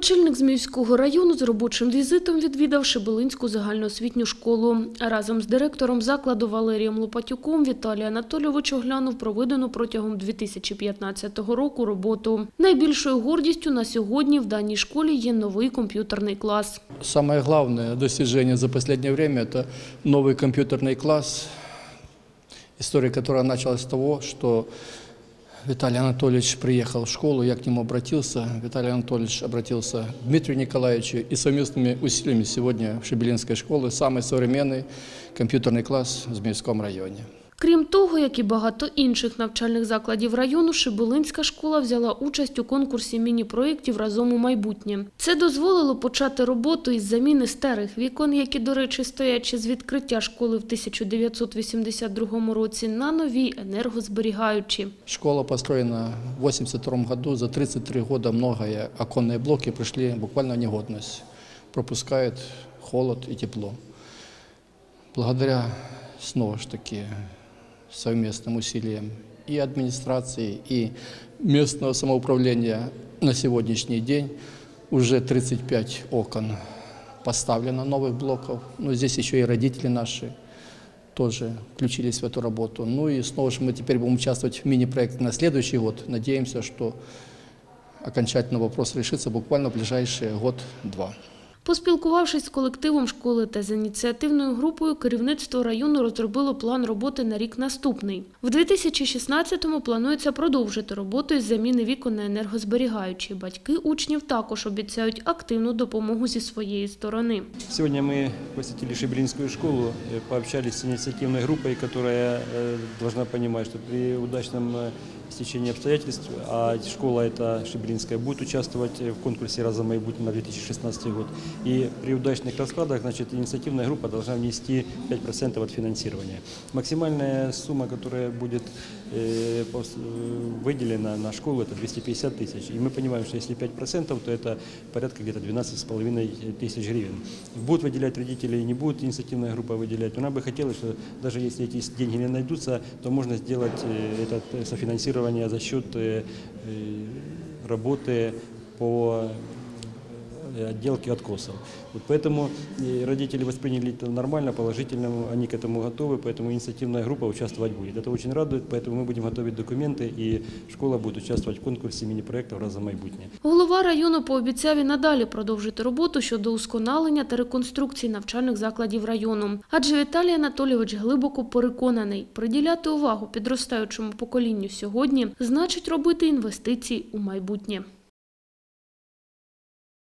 Очільник Зміївського району з робочим візитом відвідав Шебелинську загальноосвітню школу. Разом з директором закладу Валерієм Лопатюком Віталій Анатолійович оглянув проведену протягом 2015 року роботу. Найбільшою гордістю на сьогодні в даній школі є новий комп'ютерний клас. Самое главное достижение за последнее время – это новый компьютерный класс, история которая началась с того, что Виталий Анатольевич приехал в школу, я к нему обратился, Виталий Анатольевич обратился к Дмитрию Николаевичу, и совместными усилиями сегодня в Шебелинской школе самый современный компьютерный класс в Змеевском районе. Крім того, як і багато інших навчальних закладів району, Шибулинська школа взяла участь у конкурсі міні-проєктів «Разом у майбутнє». Це дозволило почати роботу із заміни старих вікон, які, до речі, стоять ще з відкриття школи в 1982 році, на нові енергозберігаючі. Школа построена в 1982 году. За 33 года многое оконные блоки пришли буквально в негодность. Пропускает холод и тепло. Благодаря, снова же таки, совместным усилиям и администрации, и местного самоуправления на сегодняшний день уже 35 окон поставлено новых блоков. Но здесь еще и родители наши тоже включились в эту работу. Ну и снова же мы теперь будем участвовать в мини-проекте на следующий год. Надеемся, что окончательно вопрос решится буквально в ближайшие год-два. Поспілкувавшись з колективом школи та з ініціативною групою, керівництво району розробило план роботи на рік наступний. В 2016-му планується продовжити роботу із заміни вікон на енергозберігаючі. Батьки учнів також обіцяють активну допомогу зі своєї сторони. Сегодня мы посетили Шебелинскую школу, э, пообщались с инициативной группой, которая э, должна понимать, что при удачном э, стечении обстоятельств, а школа эта Шебелинская будет участвовать в конкурсе «Раза майбутнє» на 2016 год. И при удачных раскладах, значит, инициативная группа должна внести 5% от финансирования. Максимальная сумма, которая будет э, э, выделена на школу, это 250 тысяч. И мы понимаем, что если 5%, то это порядка где-то 12,5 тысяч гривен. Будут выделять родители, не будет инициативная группа выделять. Но нам бы хотелось, что даже если эти деньги не найдутся, то можно сделать э, это софинансирование за счет работы по э, отделке откосов. Вот поэтому э, родители восприняли это нормально, положительно, они к этому готовы, поэтому инициативная группа участвовать будет. Это очень радует, поэтому мы будем готовить документы, и школа будет участвовать в конкурсе мини-проектов «Раз за майбутнє». Голова району пообіцяв і надалі продовжити роботу щодо усконалення та реконструкції навчальних закладів району. Адже Віталій Анатолійович глибоко переконаний, приділяти увагу підростаючому поколінню сьогодні значить робити інвестиції у майбутнє.